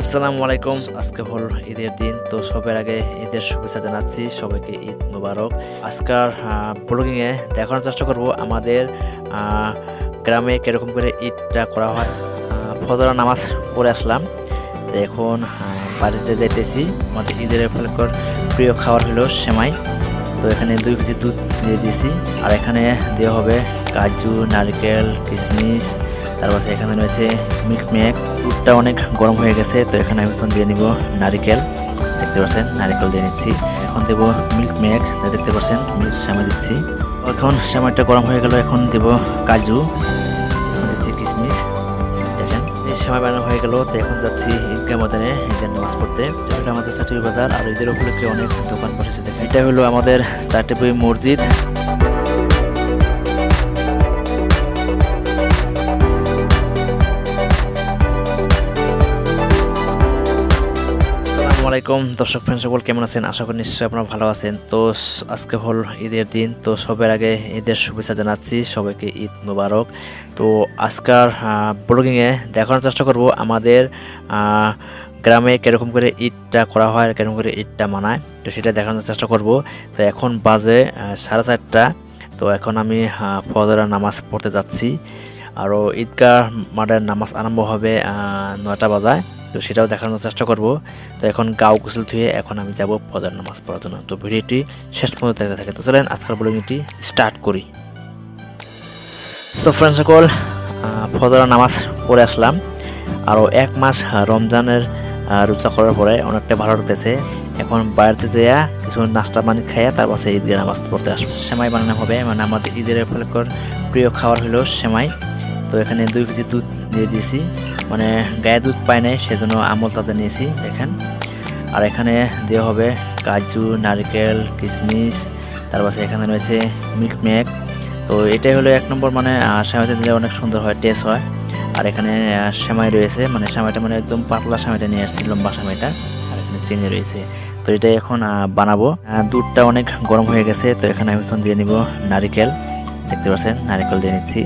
আসসালামু আলাইকুম। আজকে হল ঈদের দিন, তো সবার আগে ঈদের শুভেচ্ছা জানাচ্ছি সবাইকে ঈদ মুবারক। আজকার ব্লগিংয়ে দেখানোর চেষ্টা করব আমাদের গ্রামে কীরকম করে ঈদটা করা হয়। ফজর নামাজ পড়ে আসলাম। তো এখন বাড়িতে যেতেছি আমাদের ঈদের ফলকর প্রিয় খাবার হলো সেমাই। তো এখানে দুই কেজি দুধ দিয়ে দিয়েছি। আর এখানে দেওয়া হবে কাজু, নারকেল, কিশমিশ, তারপর এখানে রয়েছে মিল্ক মেক। দুধটা অনেক গরম হয়ে গেছে, তো এখানে আমি এখন দিয়ে নিব নারিকেল। দেখতে পাচ্ছেন, নারিকেল দিয়ে নিচ্ছি। এখন দেবো মিল্ক মেক দেখতে পাচ্ছেন, মিল্ক শ্যামা দিচ্ছি। এখন শ্যামাটা গরম হয়ে গেল, এখন দেব কাজু দিচ্ছি কিশমিশ। দেখেন, এই সময় বানানো হয়ে গেল, তো এখন যাচ্ছি ঈদগাহ ময়দানে ঈদের নামাজ পড়তে। আমাদের চারটি বাজার, আর ঈদের উপলক্ষে অনেক দোকান বসেছে এটা হলো আমাদের চারটি মসজিদ। আলাইকুম। দর্শক ফ্রেন্ড সকল কেমন আছেন? আশা করি নিশ্চয়ই আপনারা ভালো আছেন। তো আজকে হল ঈদের দিন। তো সবার আগে ঈদের শুভেচ্ছা জানাচ্ছি সবাইকে ঈদ মুবারক। তো আজকার ব্লগিংয়ে দেখানোর চেষ্টা করব আমাদের গ্রামে কীরকম করে ঈদটা করা হয় আর কীরকম করে ঈদটা মানায়। তো সেটা দেখানোর চেষ্টা করব। তো এখন বাজে সাড়ে চারটা। তো এখন আমি ফজরের নামাজ পড়তে যাচ্ছি। আরও ঈদগাহ মাঠের নামাজ আরম্ভ হবে নয়টা বাজায়। তো সেটাও দেখানোর চেষ্টা করব। তো এখন গাও গোসল ধুয়ে এখন আমি যাব ফজর নামাজ পড়ার জন্য। তো ভিডিওটি শেষ পর্যন্ত দেখতে থাকে তো চলেন, আজকের ব্লগিংটি স্টার্ট করি। তো ফ্রেন্ড সকল ফজর নামাজ পড়ে আসলাম। আরও এক মাস রমজানের রোজা করার পরে অনেকটা ভালো লাগতেছে। এখন বাড়িতে যেয়া কিছু নাস্তা পানি খাইয়া তারপর সে ঈদের নামাজ পড়তে আসব। সেমাই বানানো হবে। মানে আমাদের ঈদের ফলকর প্রিয় খাবার হলো সেমাই। তো এখানে দুই কেজি দুধ দিয়ে দিয়েছি। মানে গায়ে দুধ পায় নাই সেজন্য আমল তাদের নিয়েছি দেখেন। আর এখানে দেওয়া হবে কাজু নারকেল কিশমিশ তারপর এখানে রয়েছে মিল্ক মেক। তো এটাই হলো এক নম্বর মানে আহ, সেমাইটা দিলে অনেক সুন্দর হয় টেস্ট হয়। আর এখানে সেমাই রয়েছে মানে সেমাইটা মানে একদম পাতলা সেমাইটা নিয়ে আসছি লম্বা সেমাইটা। আর এখানে চিনি রয়েছে। তো এটাই এখন বানাবো। দুধটা অনেক গরম হয়ে গেছে তো এখানে আমি এখন দিয়ে নিব নারিকেল। দেখতে পাচ্ছেন নারিকেল দিয়ে নিচ্ছি।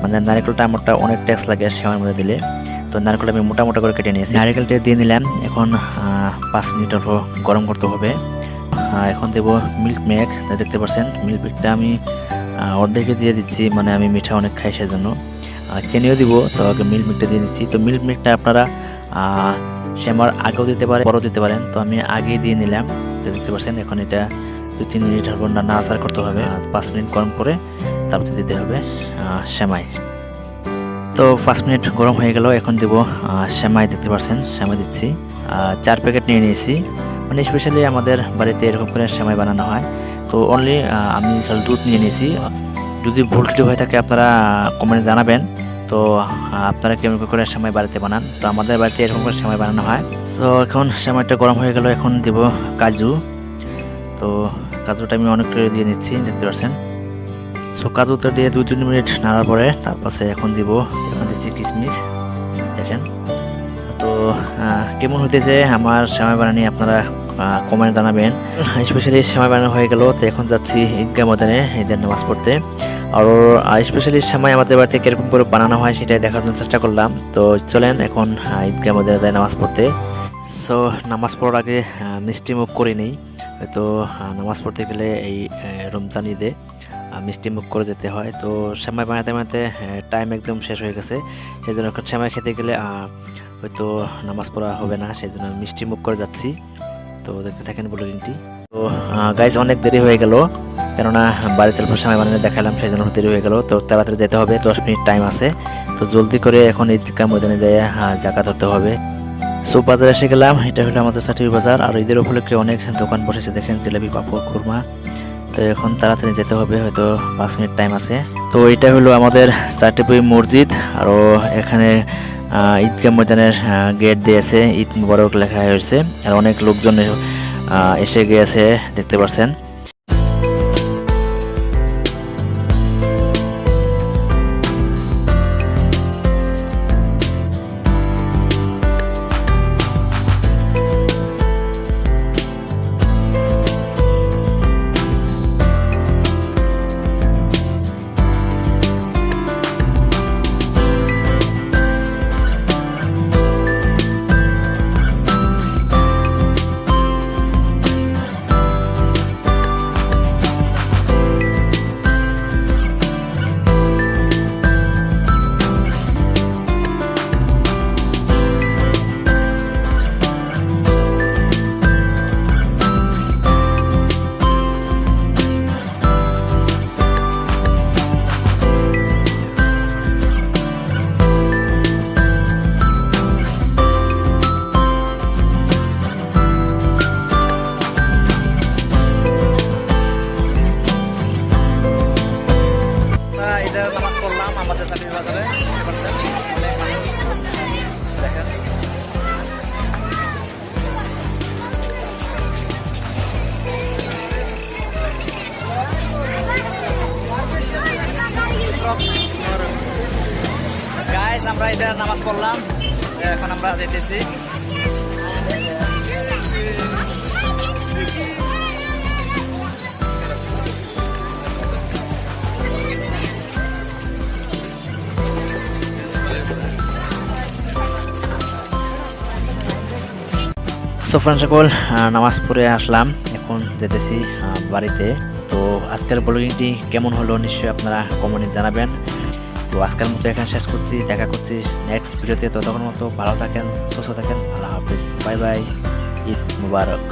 মানে নারিকেলটা আমারটা অনেক টেস্ট লাগে সেমাইয়ের মধ্যে দিলে। তো নারকেলটা আমি মোটা মোটা করে কেটে নিয়েছি। নারকেলটা দিয়ে নিলাম। এখন পাঁচ মিনিট অল্প গরম করতে হবে। এখন দেবো মিল্ক মেক দেখতে পাচ্ছেন মিল্ক মেকটা আমি অর্ধেকে দিয়ে দিচ্ছি। মানে আমি মিঠা অনেক খাই সেজন্য। চিনিও দিব, তো আগে মিল্ক মেকটা দিয়ে দিচ্ছি তো মিল্ক মেকটা আপনারা শ্যামার আগেও দিতে পারেন পরও দিতে পারেন। তো আমি আগেই দিয়ে নিলাম। তো দেখতে পাচ্ছেন, এখন এটা দু তিন মিনিট হব না আচার করতে হবে। পাঁচ মিনিট গরম করে তারপর দিতে হবে সেমাই। তো পাঁচ মিনিট গরম হয়ে গেল, এখন দেব সেমাই দেখতে পাচ্ছেন সেমাই দিচ্ছি। চার প্যাকেট নিয়ে নিয়েছি। মানে স্পেশালি আমাদের বাড়িতে এরকম করে সেমাই বানানো হয়। তো অনলি আমি খালি দুধ নিয়ে নিয়েছি। যদি ভুল ত্রুটি হয়ে থাকে আপনারা কমেন্টে জানাবেন। তো আপনারা কেমন করে সেমাই বাড়িতে বানান? তো আমাদের বাড়িতে এরকম করে সেমাই বানানো হয়। তো এখন সেমাইটা গরম হয়ে গেল, এখন দেব কাজু। তো কাজুটা আমি অনেকটা দিয়ে নিচ্ছি, দেখতে পাচ্ছেন। সো কাজুটা দিয়ে দুই তিন মিনিট নাড়ার পরে তারপরে এখন দিব দিচ্ছি কিশমিশ দেখেন। তো কেমন হতেছে আমার সেমাই বানানি আপনারা কমেন্ট জানাবেন। স্পেশালি সেমাই বানানো হয়ে গেল তো এখন যাচ্ছি ঈদগাহ ময়দানে ঈদের নামাজ পড়তে। আর স্পেশালি সেমাই আমাদের বাড়িতে কীরকম করে বানানো হয় সেটাই দেখার জন্য চেষ্টা করলাম। তো চলেন এখন আহ, ঈদগাহ ময়দানে যাই নামাজ পড়তে। সো নামাজ পড়ার আগে মিষ্টি মুখ করে নিই। আহ, নামাজ পড়তে গেলে এই রমজান ঈদে আহ, মিষ্টি মুখ করে যেতে হয়। তো সেমাই বানাতে বানাতে টাইম একদম শেষ হয়ে গেছে। সেই জন্য সেমাই খেতে গেলে হয়তো নামাজ পড়া হবে না সেই জন্য মিষ্টি মুখ করে যাচ্ছি। তো দেখতে থাকেন ব্লগিংটি তো গাইজ অনেক দেরি হয়ে গেল। কেননা বাড়িতে অল্প সময় বানানো দেখালাম সেই জন্য দেরি হয়ে গেল। তো তাড়াতাড়ি যেতে হবে দশ মিনিট টাইম আছে। তো জলদি করে এখন ঈদগাহ ময়দানে যাই জাকা ধরতে হবে। সো বাজারে এসে গেলাম এটা হলো আমাদের চাটির বাজার। আর ঈদের উপলক্ষে অনেক দোকান বসেছে দেখেন জিলাপি পাপড় খুরমা। তো এখন তাড়াতাড়ি যেতে হবে, হয়তো পাঁচ মিনিট টাইম আছে। তো এটা হলো আমাদের চারটেপুরি মসজিদ আরও এখানে ঈদগাহ ময়দানের গেট দিয়েছে ঈদ মুবারক লেখা হয়েছে, আর অনেক লোকজন এসে গিয়েছে, দেখতে পাচ্ছেন নামাজ পড়লাম। এখন আমরা যেতেছি। সোফরান সকল নামাজ পড়ে আসলাম। এখন যেতেছি বাড়িতে। তো আজকের ব্লগিংটি কেমন হলো, নিশ্চয়ই আপনারা কমেন্টে জানাবেন। তো আজকের মতো এখানে শেষ করছি, দেখা করছি নেক্সট ভিডিওতে ততক্ষণ মতো ভালো থাকেন, সুস্থ থাকেন, আল্লাহ হাফিজ। বাই বাই, ঈদ মুবারক।